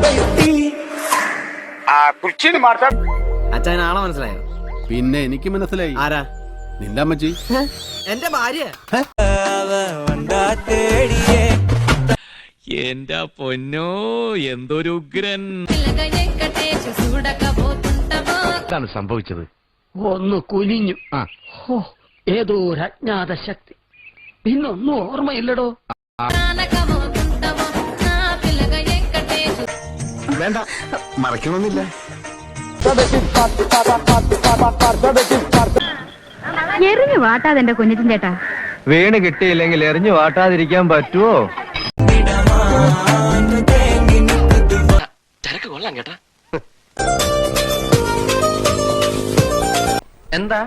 അവിടെയെത്തി ആ അച്ഛൻ ആളെ മനസ്സിലായോ? പിന്നെ എനിക്ക് മനസ്സിലായി. ആരാ? നിന്റെ അമ്മച്ചി. എന്റെ ഭാര്യ. എന്റെ പൊന്നോ എന്തൊരു ഉഗ്രൻ. എന്താണ് സംഭവിച്ചത്? ഒന്ന് കുനിഞ്ഞു. ആ ഏതോ ഒരു അജ്ഞാത ശക്തി പിന്നൊന്നും ഓർമ്മയില്ലടോ വേണ്ട. മറക്കണമെന്നില്ല എറിഞ്ഞു വാട്ടാതെ എന്റെ കുഞ്ഞിറ്റിൻ ചേട്ടാ. വീണ് കിട്ടിയില്ലെങ്കിൽ എറിഞ്ഞു വാട്ടാതിരിക്കാൻ പറ്റുമോ ചരക്ക് കൊള്ളാം കേട്ടാ എന്താ?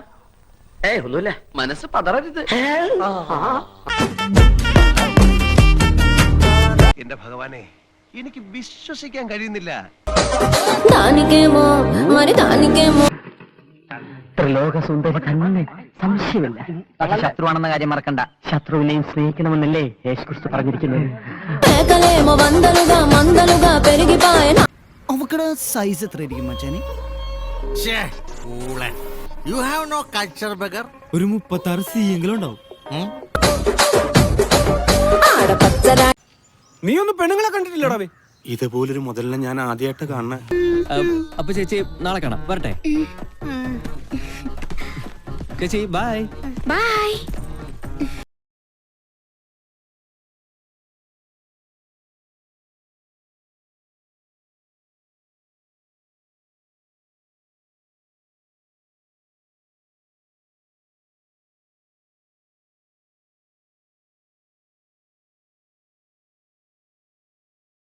ഏ ഒന്നുമില്ല. മനസ്സ് പതറരുത്. എന്റെ ഭഗവാനെ എനിക്ക് വിശ്വസിക്കാൻ കഴിയുന്നില്ല. ത്രിലോക സുന്ദരി സംശയമില്ല. തങ്ങൾ ശത്രുവാണെന്ന കാര്യം മറക്കണ്ട. ശത്രുവിനെയും സ്നേഹിക്കണമെന്നല്ലേ യേശുക്രിസ്തു പറഞ്ഞിരിക്കുന്നത്. അവക്കടെ സൈസ് എത്രയായിരിക്കും മച്ചാനെ you have no culture bugger ഒരു മുപ്പത്തി സി എങ്കിലും ഉണ്ടാവും നീ ഒന്നും പെണ്ണുങ്ങളെ കണ്ടിട്ടില്ലടാ ഇതുപോലൊരു മുതലിനെ ഞാൻ ആദ്യമായിട്ട് കാണുന്ന. അപ്പൊ ചേച്ചി നാളെ കാണാം. വരട്ടെ. ചേച്ചി ബൈ ബൈ